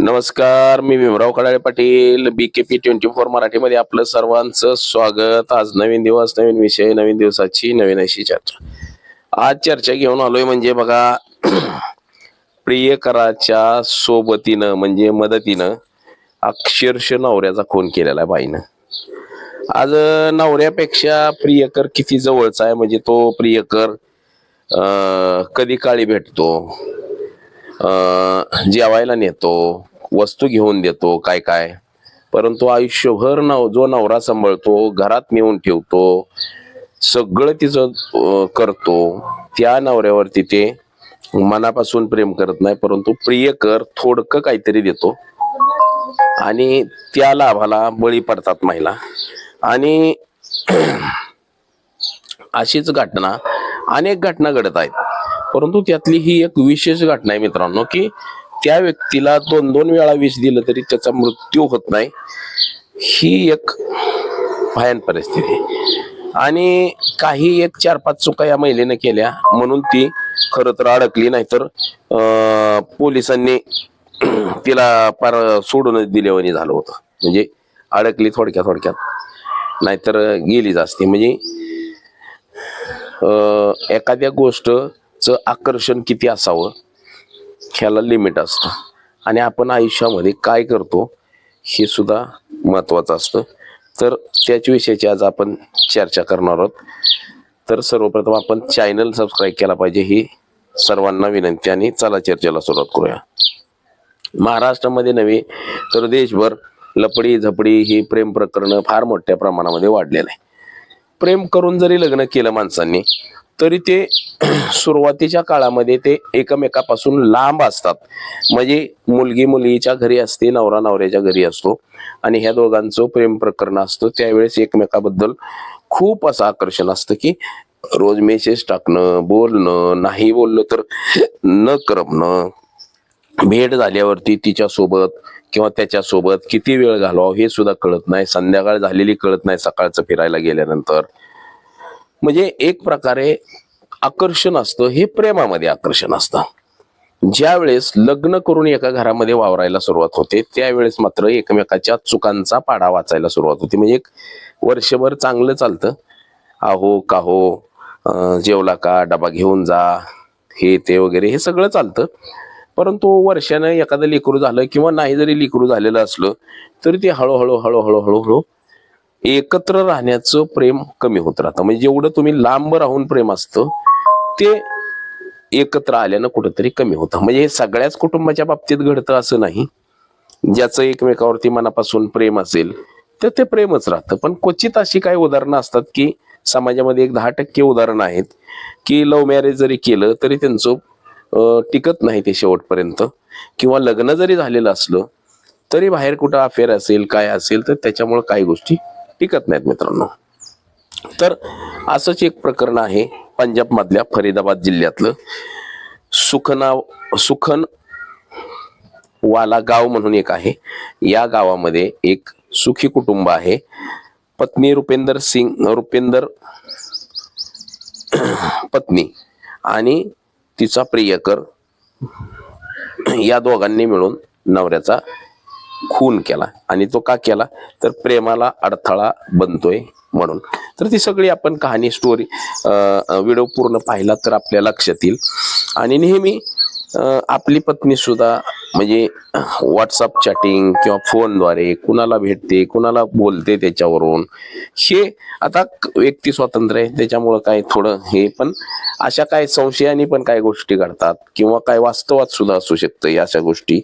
नमस्कार मी Bhimrao Kadale Patil. B K P twenty four मराठीमध्ये आपलं सर्वांचं स्वागत. आज नवीन दिवस नवीन विषय नवीन दिवसाची नवीन अशी चर्चा. आज चर्चा घेऊन आलोय म्हणजे बघा प्रियकराच्या सोबतीनं म्हणजे मदतीनं अक्षरश नवऱ्याचा खून केलेला आहे बाईनं. आज नवऱ्यापेक्षा प्रियकर किती जवळचा आहे म्हणजे तो प्रियकर कधी काळी भेटतो? जेवायला नेतो वस्तू घेऊन देतो काय काय परंतु आयुष्यभर नव जो नवरा सांभाळतो घरात नेऊन ठेवतो सगळं तिचं करतो त्या नवऱ्यावरती ते मनापासून प्रेम करत नाही परंतु प्रियकर थोडकं काहीतरी देतो. आणि त्या लाभाला बळी पडतात महिला. आणि अशीच घटना अनेक घटना घडत आहेत. परंतु त्यातली ही एक विशेष घटना आहे मित्रांनो की त्या व्यक्तीला दोन दोन वेळा विष दिलं तरी त्याचा मृत्यू होत नाही. ही एक भयान परिस्थिती आणि काही एक चार पाच चुका या महिलेनं केल्या म्हणून ती खरं तर अडकली नाहीतर पोलिसांनी तिला पार सोडूनच दिल्यावानी झालं होतं. म्हणजे अडकली थोडक्यात थोडक्यात. नाहीतर गेलीच असते. म्हणजे एखाद्या गोष्ट चं आकर्षण किती असावं? ह्याला लिमिट असतं. आणि आपण आयुष्यामध्ये काय करतो हे सुद्धा महत्त्वाचं असतं. तर त्याच विषयाची आज आपण चर्चा करणार आहोत. तर सर्वप्रथम आपण चॅनल सबस्क्राईब केला पाहिजे ही सर्वांना विनंती आणि चला चर्चेला सुरुवात करूया. महाराष्ट्रामध्ये नव्हे तर देशभर लपडी झपडी ही प्रेम प्रकरणं फार मोठ्या प्रमाणामध्ये वाढलेलं आहे. प्रेम करून जरी लग्न केलं माणसांनी तरी ते सुरुवातीच्या काळामध्ये ते एकमेकापासून लांब असतात. म्हणजे मुलगी मुलीच्या घरी असते नवरा नवऱ्याच्या घरी असतो आणि ह्या दोघांचं प्रेम प्रकरण असतं. त्यावेळेस एकमेकाबद्दल खूप असं आकर्षण असतं की रोज मेसेज टाकणं बोलणं नाही बोललं तर न करमणं. भेट झाल्यावरती तिच्यासोबत किंवा त्याच्यासोबत किती वेळ घालवावं हे सुद्धा कळत नाही. संध्याकाळ झालेली कळत नाही सकाळचं फिरायला गेल्यानंतर. म्हणजे एक प्रकारे आकर्षण असतं हे प्रेमामध्ये आकर्षण असतं. ज्यावेळेस लग्न करून एका घरामध्ये वावरायला सुरुवात होते त्यावेळेस मात्र एकमेकाच्या चुकांचा पाडा वाचायला सुरुवात होते. म्हणजे एक वर्षभर चांगलं चालतं. आहो काहो जेवला का डबा घेऊन जा हे ते वगैरे हे सगळं चालतं. परंतु वर्षानं एखादं लेकरू झालं किंवा नाही जरी लेकरू झालेलं असलं तरी ते हळूहळू हळूहळू हळूहळू एकत्र राहण्याचं प्रेम कमी होत राहतं. म्हणजे जेवढं तुम्ही लांब राहून प्रेम असतं ते एकत्र आल्यानं कुठंतरी कमी होतं. म्हणजे हे सगळ्याच कुटुंबाच्या बाबतीत घडतं असं नाही. ज्याचं एकमेकावरती मनापासून प्रेम असेल तर ते प्रेमच राहतं. पण क्वचित अशी काही उदाहरणं असतात की समाजामध्ये एक दहा टक्के उदाहरणं आहेत की लव्ह मॅरेज जरी केलं तरी त्यांचं टिकत नाही ते शेवटपर्यंत. किंवा लग्न जरी झालेलं असलं तरी बाहेर कुठं अफेअर असेल काय असेल तर त्याच्यामुळे काही गोष्टी टिकत नाहीत मित्रांनो. तर असंच एक प्रकरण आहे पंजाब मधल्या फरीदाबाद जिल्ह्यातलं. सुखनाव सुखन वाला गाव म्हणून एक आहे. या गावामध्ये एक सुखी कुटुंब आहे. पत्नी रुपेंदर सिंग रुपेंदर पत्नी आणि तिचा प्रियकर या दोघांनी मिळून नवऱ्याचा खून केला आणि तो का केला? तर प्रेमाला अडथळा बनतोय म्हणून. तर ती सगळी आपण कहाणी स्टोरी व्हिडिओ पूर्ण पाहिला तर आपल्या लक्षात येईल. आणि नेहमी आपली पत्नी सुद्धा म्हणजे व्हॉट्सअप चॅटिंग किंवा फोनद्वारे कुणाला भेटते कुणाला बोलते त्याच्यावरून. हे आता व्यक्ती स्वातंत्र्य आहे त्याच्यामुळं काय थोडं हे पण अशा काय संशयाने पण काय गोष्टी घडतात किंवा काय वास्तवात सुद्धा असू शकतं या अशा गोष्टी.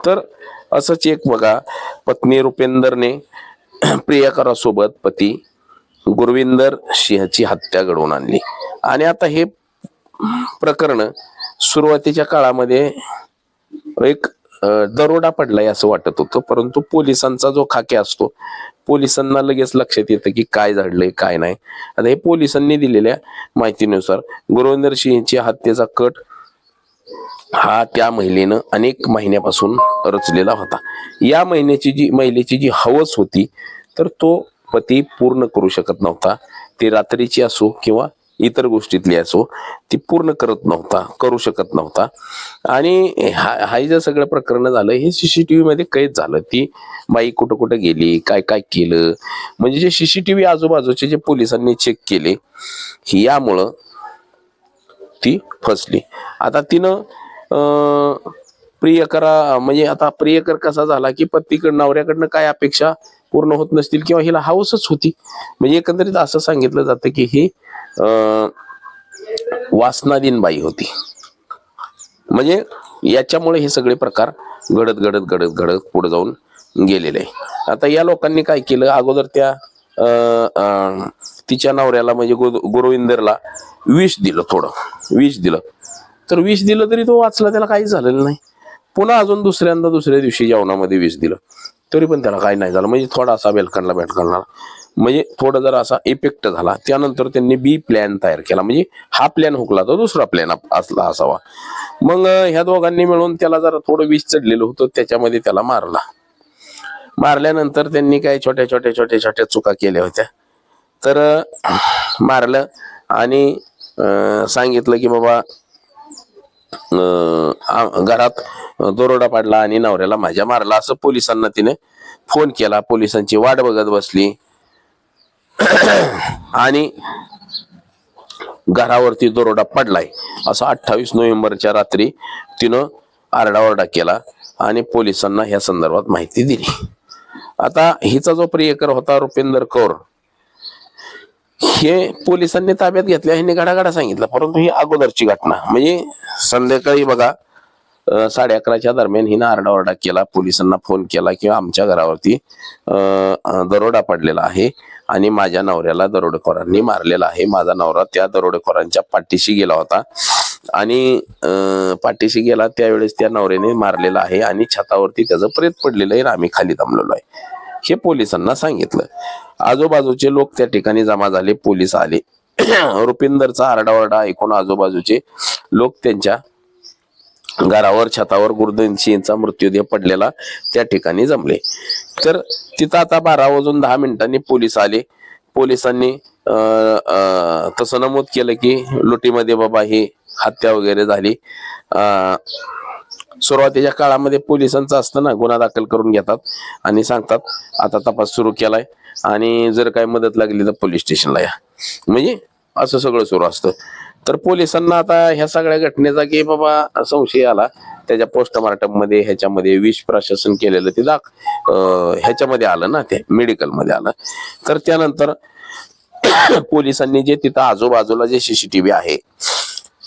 तर असंच एक बघा पत्नी रुपेंदरने प्रियकरासोबत पती गुरविंदर सिंहची हत्या घडवून आणली. आणि आता हे प्रकरण सुरुवातीच्या काळामध्ये एक दरोडा पडलाय असं वाटत होतं. परंतु पोलिसांचा जो खाके असतो पोलिसांना लगेच लक्षात येतं की काय झाडलंय काय नाही. आता हे पोलिसांनी दिलेल्या माहितीनुसार गुरविंदर सिंहच्या हत्येचा कट हा त्या महिलेनं अनेक महिन्यापासून रचलेला होता. या महिन्याची जी महिलेची जी हवस होती तर तो पती पूर्ण करू शकत नव्हता. ती रात्रीची असो किंवा इतर गोष्टीतली असो ती पूर्ण करत नव्हता करू शकत नव्हता. आणि हा हा जे सगळं प्रकरण झालं हे सीसीटीव्ही मध्ये कैद झालं. ती बाई कुठं कुठं गेली काय काय केलं? म्हणजे जे सीसीटीव्ही आजूबाजूचे जे पोलिसांनी चेक केले यामुळं ती फसली. आता तिनं प्रियकरा म्हणजे आता प्रियकर कसा झाला की पत्नीकडं नवऱ्याकडनं काय अपेक्षा पूर्ण होत नसतील किंवा हिला हाऊसच होती. म्हणजे एकंदरीत असं सांगितलं जातं की ही अं, वासनाधीन बाई होती. म्हणजे याच्यामुळे हे सगळे प्रकार घडत घडत घडत घडत पुढे जाऊन गेलेले आहे. आता या लोकांनी काय केलं? अगोदर त्या अं, अं, तिच्या नवऱ्याला म्हणजे गो- गुरविंदरला विष दिलं थोडं विष दिलं. तर विष दिलं तरी तो वाचला त्याला काहीच झालेलं नाही. पुन्हा अजून दुसऱ्यांदा दुसऱ्या दिवशी जेवणामध्ये विष दिलं. तरी पण त्याला काही नाही झालं. म्हणजे थोडासा बेलकणला बेलकणला म्हणजे थोडा जरा असा इफेक्ट झाला त्यानंतर त्यांनी बी प्लॅन तयार केला. म्हणजे हा प्लॅन हुकला तर दुसरा प्लॅन असला असावा. मग ह्या दोघांनी मिळून त्याला जरा थोडं विष चढलेलं होतं. त्याच्यामध्ये त्याला मारला. मारल्यानंतर त्यांनी काही छोट्या छोट्या छोट्या छोट्या चुका केल्या होत्या. तर मारलं आणि सांगितलं की बाबा घरात दरोडा पाडला आणि नवऱ्याला माझ्या मारला असं पोलिसांना तिने फोन केला. पोलिसांची वाट बघत बसली. आणि घरावरती दरोडा पडलाय. असं अठ्ठावीस नोव्हेंबरच्या रात्री तिनं आरडाओरडा केला आणि पोलिसांना ह्या संदर्भात माहिती दिली. आता हिचा जो प्रियकर होता रुपेंदर कौर हे पोलिसांनी ताब्यात घेतले ह्यांनी गडागडा सांगितलं. परंतु ही अगोदरची घटना. म्हणजे संध्याकाळी बघा साडे अकराच्या दरम्यान हिनं आरडाओरडा केला पोलिसांना फोन केला किंवा आमच्या घरावरती दरोडा पडलेला आहे आणि माझ्या नवऱ्याला दरोडेखोरांनी मारलेला आहे. माझा नवरा त्या दरोडेखोरांच्या पाठीशी गेला होता आणि पाठीशी गेला त्यावेळेस त्या नवऱ्याने मारलेला आहे आणि छतावरती त्याचं प्रेत पडलेलं आहे आणि आम्ही खाली थांबलेलो आहे. हे पोलिसांना सांगितलं. आजूबाजूचे लोक त्या ठिकाणी जमा झाले पोलीस आले. रुपिंदरचा आरडाओरडा ऐकून आजूबाजूचे लोक त्यांच्या घरावर छतावर गुरुदनसिंहचा मृत्यूदेह पडलेला त्या ठिकाणी जमले. तर तिथं आता बारा वाजून दहा मिनिटांनी पोलीस आले. पोलिसांनी अं, अं, तसं नमूद केलं की लुटीमध्ये बाबा ही हत्या वगैरे झाली. अं, सुरुवातीच्या काळामध्ये पोलिसांचं असतं ना गुन्हा दाखल करून घेतात आणि सांगतात आता तपास सुरू केलाय आणि जर काही मदत लागली तर पोलीस स्टेशनला या. म्हणजे असं सगळं सुरू असतं. तर पोलिसांना आता ह्या सगळ्या घटनेचा की बाबा संशय आला त्याच्या पोस्टमार्टममध्ये ह्याच्यामध्ये विष प्रशासन केलेलं ते दाख ह्याच्यामध्ये आलं ना ते मेडिकलमध्ये आलं. तर त्यानंतर पोलिसांनी जे तिथं आजूबाजूला जे सीसीटीव्ही आहे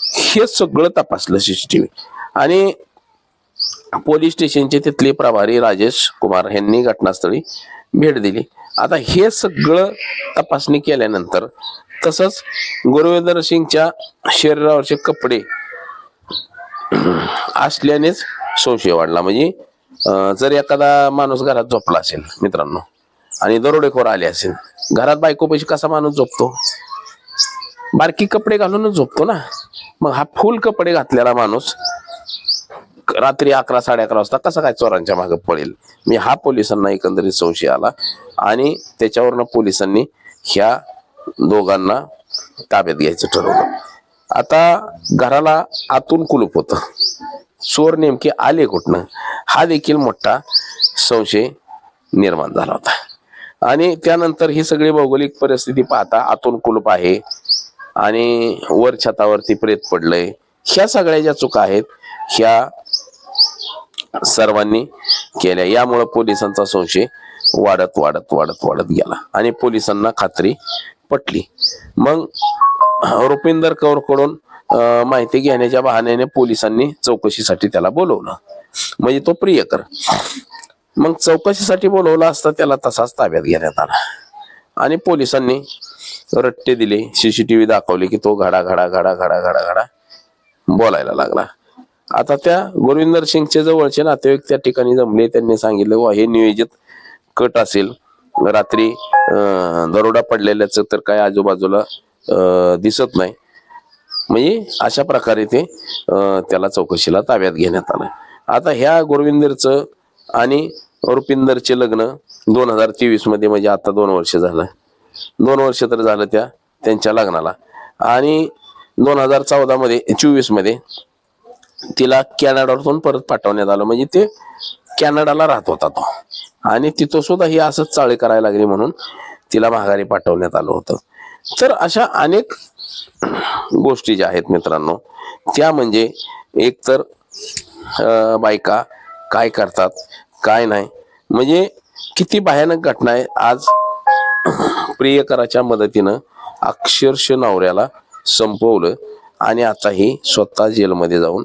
हे सगळं तपासलं सीसीटीव्ही आणि पोलीस स्टेशनचे तिथले प्रभारी राजेश कुमार यांनी घटनास्थळी भेट दिली. आता हे सगळं तपासणी केल्यानंतर तसंच गुरुवेंद्र सिंगच्या शरीरावरचे कपडे असल्यानेच संशय वाढला. म्हणजे जर एखादा माणूस घरात झोपला असेल मित्रांनो आणि दरोडेखोर आले असेल घरात बायको कसा माणूस झोपतो? बारकी कपडे घालूनच झोपतो ना. मग हा फुल कपडे घातलेला माणूस रात्री अकरा साडे अकरा वाजता कसा काय चोरांच्या मागे पळेल मी हा पोलिसांना एकंदरीत संशय आला आणि त्याच्यावरनं पोलिसांनी ह्या दोघांना ताब्यात घ्यायचं ठरवलं. आता घराला आतून कुलूप होत. चोर नेमके आले कुठनं? हा देखील मोठा संशय निर्माण झाला होता. आणि त्यानंतर ही सगळी भौगोलिक परिस्थिती पाहता आतून कुलूप आहे आणि वर छतावरती प्रेत पडलंय. ह्या सगळ्या ज्या चुका आहेत ह्या सर्वांनी केल्या. यामुळे पोलिसांचा संशय वाढत वाढत वाढत वाढत गेला. आणि पोलिसांना खात्री पटली. मग रुपिंदर कौरकडून माहिती घेण्याच्या बहाण्याने पोलिसांनी चौकशीसाठी त्याला बोलवलं. म्हणजे तो प्रियकर. मग चौकशीसाठी बोलवला असता त्याला तसाच ताब्यात घेण्यात आला. आणि पोलिसांनी रट्टे दिले सीसीटीव्ही दाखवले की तो घडा घडा घडा घडा घडा घडा बोलायला लागला. आता त्या गुरविंदर सिंगचे जवळचे नातेवाईक त्या ठिकाणी जमले. त्यांनी सांगितलं वा हे नियोजित कट असेल. रात्री दरोडा पडलेल्याच तर काय आजूबाजूला दिसत नाही. म्हणजे अशा प्रकारे ते त्याला चौकशीला ताब्यात घेण्यात आलं. आता ह्या गुरविंदरचं आणि रुपिंदरचे लग्न दोन हजार तेवीसमध्ये म्हणजे आता दोन वर्ष झालं. दोन वर्ष तर झालं त्या त्यांच्या लग्नाला. आणि दोन हजार चौदा मध्ये चोवीसमध्ये तिला कॅनडावरून परत पाठवण्यात आलं. म्हणजे ते कॅनडाला राहत होता तो. आणि तिथं सुद्धा ही असंच चाळे करायला लागली म्हणून तिला माघारी पाठवण्यात आलं होतं. तर अशा अनेक गोष्टी ज्या आहेत मित्रांनो त्या म्हणजे एक तर बायका काय करतात काय नाही. म्हणजे किती भयानक घटना आहे. आज प्रियकराच्या मदतीनं अक्षरश नवऱ्याला संपवलं आणि आता ही स्वतः जेलमध्ये जाऊन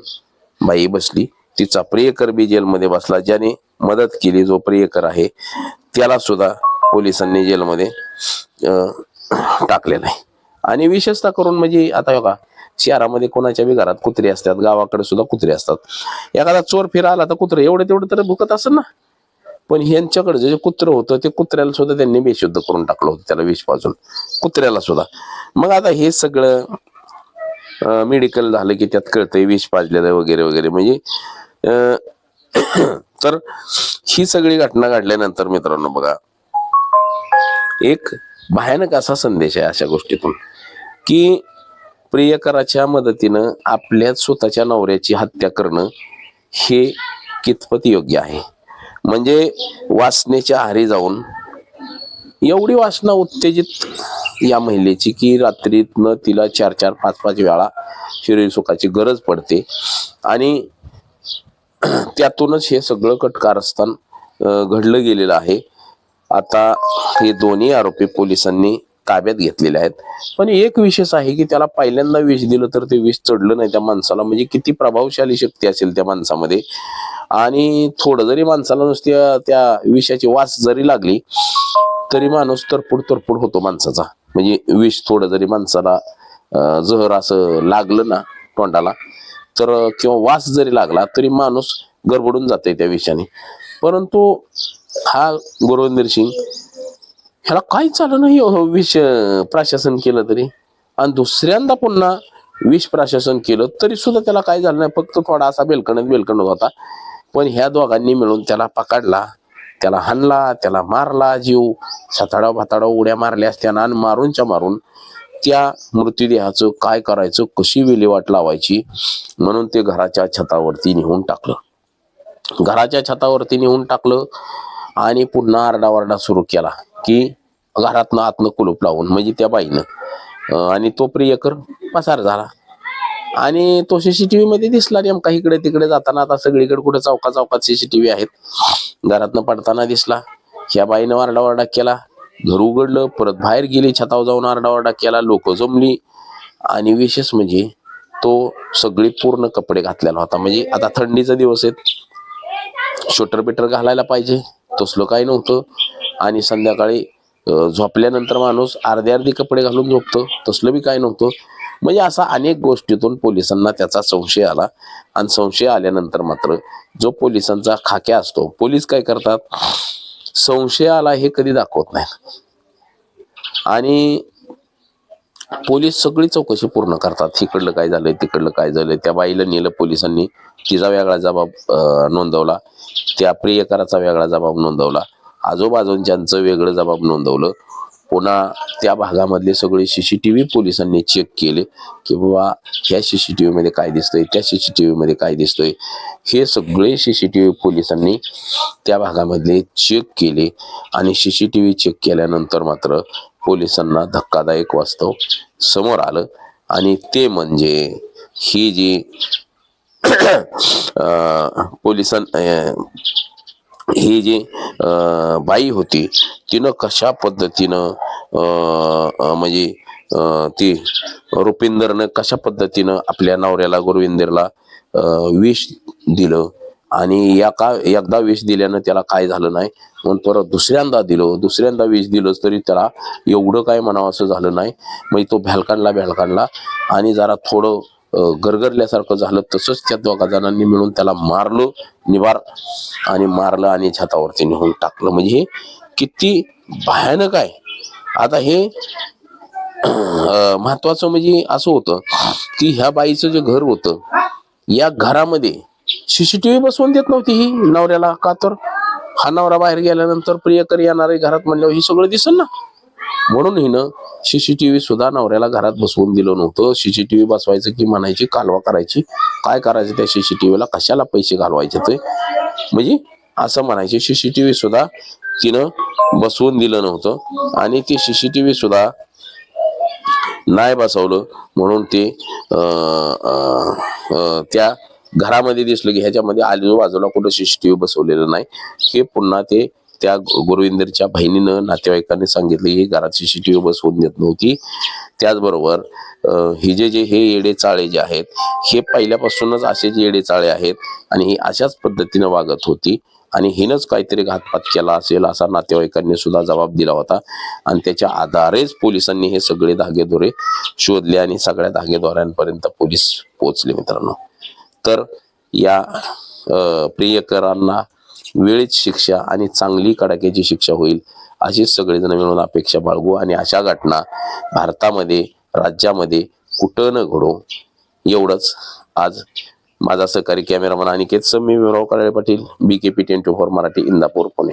बाई बसली. तिचा प्रियकर बी जेलमध्ये बसला. ज्याने मदत केली जो प्रियकर आहे त्याला सुद्धा पोलिसांनी जेलमध्ये अं, टाकलेलं आहे आणि विशेषतः करून म्हणजे आता बघा शहरामध्ये कोणाच्या बी घरात कुत्रे असतात गावाकडे सुद्धा कुत्रे असतात. एखादा चोर फिरा आला तर कुत्रे एवढे तेवढं तर भुकत असेल ना. पण ह्यांच्याकडे जे कुत्र होतं ते कुत्र्याला सुद्धा त्यांनी बेशुद्ध करून टाकलं होतं त्याला विष पाजून. कुत्र्याला सुद्धा. मग आता हे सगळं मेडिकल झालं की त्यात कळतंय विष पाजलेलं वगैरे वगैरे. म्हणजे अं, तर ही सगळी घटना घडल्यानंतर मित्रांनो बघा एक भयानक असा संदेश आहे अशा गोष्टीतून की प्रियकराच्या मदतीनं आपल्या स्वतःच्या नवऱ्याची हत्या करणं हे कितपत योग्य आहे? म्हणजे वासनेच्या आहारी जाऊन एवढी वासना उत्तेजित या महिलेची की रात्रीतनं तिला चार चार पाच पाच वेळा शरीर सुखाची गरज पडते. आणि त्यातूनच हे सगळं कटकारस्थान घडलं गेलेलं आहे. आता हे दोन्ही आरोपी पोलिसांनी ताब्यात घेतलेले आहेत. पण एक विशेष आहे की त्याला पहिल्यांदा विष दिलं तर ते विष चढलं नाही त्या माणसाला. म्हणजे किती प्रभावशाली शक्ती असेल त्या माणसामध्ये. आणि थोडं जरी माणसाला नुसत्या त्या विषाची वास जरी लागली तरी माणूस तरपूड तरपूड होतो माणसाचा. म्हणजे विष थोडं जरी माणसाला जहर असं लागलं ना तोंडाला तर किंवा वास जरी लागला तरी माणूस गडबडून जाते त्या विषाने. परंतु हा गुरुविंदर सिंग ह्याला काय चालू नाही हो विष प्रशासन केलं तरी. आणि दुसऱ्यांदा पुन्हा विष प्रशासन केलं तरी सुद्धा त्याला काय झालं नाही. फक्त थोडा असा बेलकणत बेलकणत होता. पण ह्या दोघांनी मिळून त्याला पकडला. त्याला हाणला त्याला मारला जीव. साताडा भाताडा उड्या मारल्या असत्या आणि मारूनच्या मारून त्या मृत्यूदेहाचं काय करायचं कशी विल्हेवाट लावायची म्हणून ते घराच्या छतावरती नेऊन टाकलं. घराच्या छतावरती नेऊन टाकलं आणि पुन्हा आरडाओरडा सुरू केला की घरातनं आतनं कुलूप लावून म्हणजे त्या बाईनं. आणि तो प्रियकर पसार झाला. आणि तो सीसीटीव्ही मध्ये दिसला नेमका. इकडे तिकडे जाताना आता सगळीकडे कुठे चौका चौकात सीसीटीव्ही आहेत. घरातनं पडताना दिसला. ह्या बाईनं आरडाओरडा केला. घर उघडलं परत बाहेर गेली छतावर जाऊन आरडाओरडा केला लोक जमली. आणि विशेष म्हणजे तो सगळी पूर्ण कपडे घातलेला होता. म्हणजे आता थंडीचा दिवस आहेत. शोटर बिटर घालायला पाहिजे. तसलं काही नव्हतं. आणि संध्याकाळी झोपल्यानंतर माणूस अर्धे अर्धे कपडे घालून झोपतो तसलं बी काय नव्हतं. म्हणजे असा अनेक गोष्टीतून पोलिसांना त्याचा संशय आला. आणि संशय आल्यानंतर मात्र जो पोलिसांचा खाक्या असतो पोलीस काय करतात? संशय आला हे कधी दाखवत नाही आणि पोलीस सगळी चौकशी पूर्ण करतात. इकडलं काय झालंय तिकडलं काय झालंय. त्या बाईला नेलं पोलिसांनी. तिचा वेगळा जबाब नोंदवला. त्या प्रियकराचा वेगळा जबाब नोंदवला. आजूबाजूंच्यांचं वेगळं जबाब नोंदवलं. पुन्हा त्या भागामधले सगळे सीसीटीव्ही पोलिसांनी चेक केले की बाबा ह्या सीसीटीव्ही मध्ये काय दिसतंय त्या सीसीटीव्ही मध्ये काय दिसतंय. हे सगळे सीसीटीव्ही पोलिसांनी त्या भागामधले चेक केले आणि सीसीटीव्ही चेक केल्यानंतर मात्र पोलिसांना धक्कादायक वास्तव समोर आलं. आणि ते म्हणजे ही जी पोलिसां ही जी बाई होती तिनं कशा पद्धतीनं म्हणजे ती रुपिंदरनं कशा पद्धतीनं आपल्या नवऱ्याला गुरविंदरला विष दिलं आणि या का एकदा विष दिल्यानं त्याला काय झालं नाही म्हणून परत दुसऱ्यांदा दिलं दुसऱ्यांदा विष दिलंच तरी त्याला एवढं काय म्हणावं असं झालं नाही. मग तो भ्यालकांडला भ्यालकांडला आणि जरा थोडं गरगरल्यासारखं झालं तसंच त्या दोघा जणांनी मिळून त्याला मारलं निवार आणि मारलं आणि छतावरती नेऊन टाकलं. म्हणजे हे किती भयानक आहे. आता हे महत्वाचं म्हणजे असं होतं की ह्या बाईचं जे घर होतं या घरामध्ये सीसीटीव्ही बसवून देत नव्हती ही नवऱ्याला. का तर? हा नवरा बाहेर गेल्यानंतर प्रियकर येणारे घरात म्हणल्यावर हे सगळं दिसन ना? म्हणून हिनं सीसीटीव्ही सुद्धा नवऱ्याला घरात बसवून दिलं नव्हतं. सीसीटीव्ही बसवायचं की म्हणायची कालवा करायची. काय करायचं त्या सीसीटीव्हीला कशाला पैसे घालवायचे ते? म्हणजे असं म्हणायचे सीसीटीव्ही सुद्धा तिनं बसवून दिलं नव्हतं. आणि ती सीसीटीव्ही सुद्धा नाही बसवलं. म्हणून ते त्या घरामध्ये दिसलं की ह्याच्यामध्ये आजूबाजूला कुठं सीसीटीव्ही बसवलेलं नाही. हे पुन्हा ते त्या गुरविंदरच्या बहिणीनं नातेवाईकांनी सांगितलं ही घरात सीसीटीव्ही बसवून देत नव्हती. त्याचबरोबर हे जे जे हे येडे चाळे जे आहेत हे पहिल्यापासूनच असेच येडे चाळे आहेत आणि ही अशाच पद्धतीनं वागत होती आणि हिनंच काहीतरी घातपात केला असेल असा नातेवाईकांनी सुद्धा जबाब दिला होता. आणि त्याच्या आधारेच पोलिसांनी हे सगळे धागेदोरे शोधले आणि सगळ्या धागेदोऱ्यांपर्यंत पोलीस पोहोचले मित्रांनो. तर या प्रियकरांना वेळेत शिक्षा आणि चांगली कडाक्याची शिक्षा होईल अशीच सगळेजण मिळून अपेक्षा बाळगू. आणि अशा घटना भारतामध्ये राज्यामध्ये कुठं न घडो एवढंच. आज माझा सहकारी कॅमेरामन अनिकेत मी Virao Kale Patil B K P ten two four Marathi Indapur Pune.